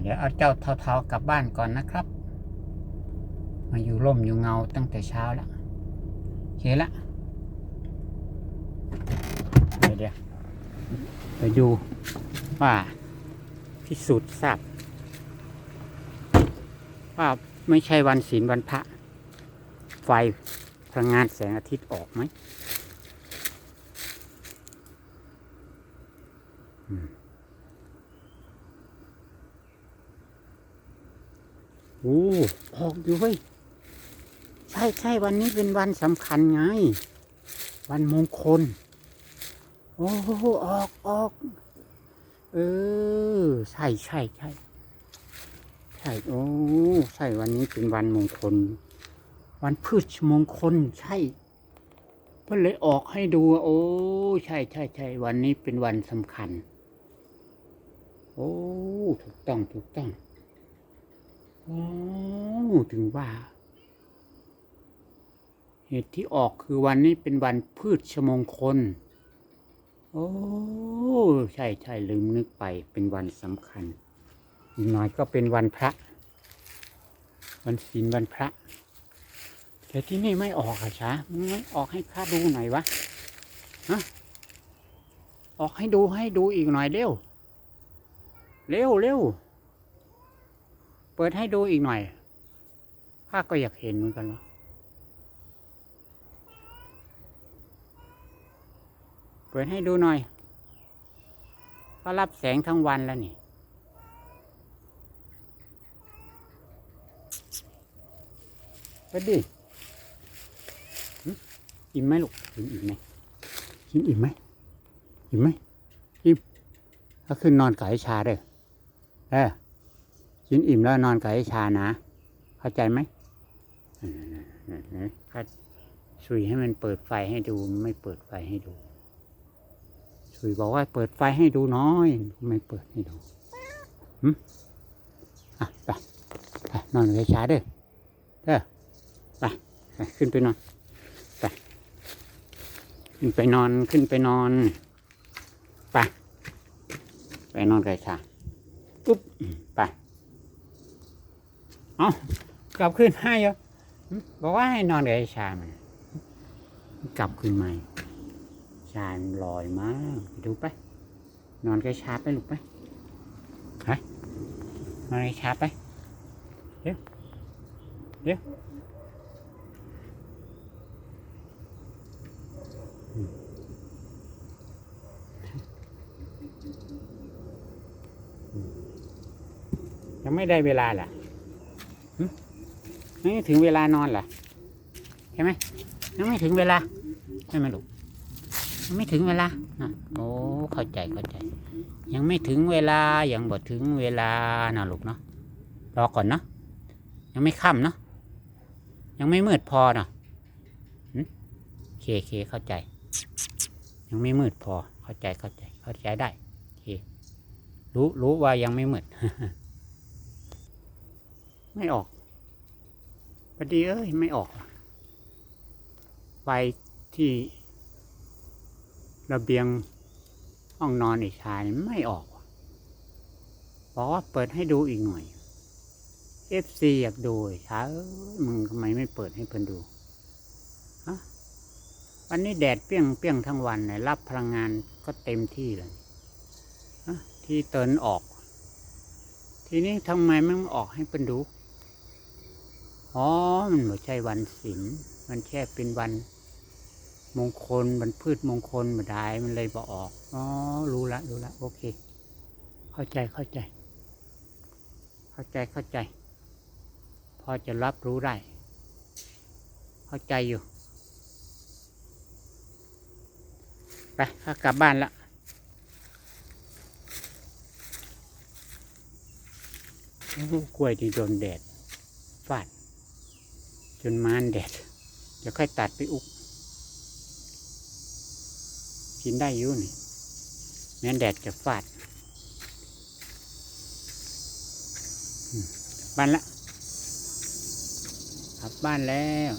เดี๋ยวเอาเจ้าเทาๆกลับบ้านก่อนนะครับ มาอยู่ร่มอยู่เงาตั้งแต่เช้าแล้วโอเคละเดี๋ยวเดี๋ยวไปดูว่าพิสูจน์ทราบว่าไม่ใช่วันศีลวันพระ ไฟพลังงานแสงอาทิตย์ออกไหม อืม โอ้ออกอยู่เว้ย ใช่ใช่วันนี้เป็นวันสำคัญไง วันมงคล โอ้ออกออก เออ ใช่ใช่ใช่ใช่ โอ้ ใช่วันนี้เป็นวันมงคล วันพืชมงคล ใช่เพื่อเลยออกให้ดู โอ้ ใช่ใช่ใช่วันนี้เป็นวันสำคัญ โอ้ ถูกต้อง ถูกต้อง โอ้ถึงว่า เหตุที่ออกคือวันนี้เป็นวันพืชชมงคล โอ้ ใช่ใช่ลืมนึกไปเป็นวันสำคัญอีกหน่อยก็เป็นวันพระ วันศีลวันพระ แต่ที่นี่ไม่ออกอะช้ามึงไม่ออกให้ข้าดูหน่อยวะฮะออกให้ดูให้ดูอีกหน่อยเร็ว เร็วเร็ว ปิดให้ดูอีกหน่อยข้าก็อยากเห็นเหมือนกันวะเปิดให้ดูหน่อย ก็รับแสงทั้งวันแล้วนี่ไปดิหึอิ่มไหมลูกอิ่มอิ่มไหมกินอิ่มไหมอิ่มไหมอิ่มถ้าขึ้นนอนกับไอชาเด้อเออ กินอิ่มแล้วนอนกับไอชานะ เข้าใจไหมข้าช่วยให้มันเปิดไฟให้ดูไม่เปิดไฟให้ดูช่วยบอกว่าเปิดไฟให้ดูน้อย ไม่เปิดให้ดูหึอะไปไปนอนกับไอชาเด้อเด้อไปขึ้นไปนอนไปขึ้นไปนอนขึ้นไปนอนไปไปนอนไก่ชาปุ๊บไป เอากลับขึ้นให้เหรอหึบอกว่าให้นอนไก่ชามันกลับขึ้นมาชามันลอยมากดูไป นอนไก่ชาไปลูกไปไปนอนไก่ชาไปเดี๋ยวเดี๋ยวยังไม่ได้เวลาล่ะหึยัง ไม่ถึงเวลานอนล่ะใช่ไหมยังไม่ถึงเวลาใช่ไหมลูกยังไม่ถึงเวลาโอ้เข้าใจเข้าใจ ยังไม่ถึงเวลายังบ่ถึงเวลานะลูกเนาะรอก่อนเนาะยังไม่ค่ำเนาะยังไม่มืดพอเนาะเคเคเข้าใจ ยังไม่มืดพอเข้าใจเข้าใจ เข้าใจได้เครู้รู้ว่ายังไม่มืด ไม่ออกพอดีเอ้ยไม่ออกไฟที่ระเบียงห้องนอนอีกชายไม่ออกบอกว่าเปิดให้ดูอีกหน่อยเอฟซีอยากดูไอ้ช้ามึงทำไมไม่เปิดให้เพิ่นดูฮะวันนี้แดดเปี้ยงเปี้ยงทั้งวันเลยรับพลังงานก็เต็มที่เลยฮะที่เตินออก ทีนี้ทำไมไม่ออกให้เพิ่นดู อ๋อ มันไม่ใช่วันศีลมันแค่เป็นวัน มงคลวันพืชมงคลมาได้มันเลยบอออก อ๋อ รู้ละ รู้ละ โอเค เข้าใจ เข้าใจ เข้าใจ เข้าใจ พอจะรับรู้ได้ เข้าใจอยู่ ไปข้ากลับบ้านละโอ้กล้วยที่โดนแดดฟาด จนมานแดดเดี๋ยวค่อยตัดไปอุก กินได้อยู่นี่แม้นแดดจะฟาดบ้านละกลับบ้านแล้ว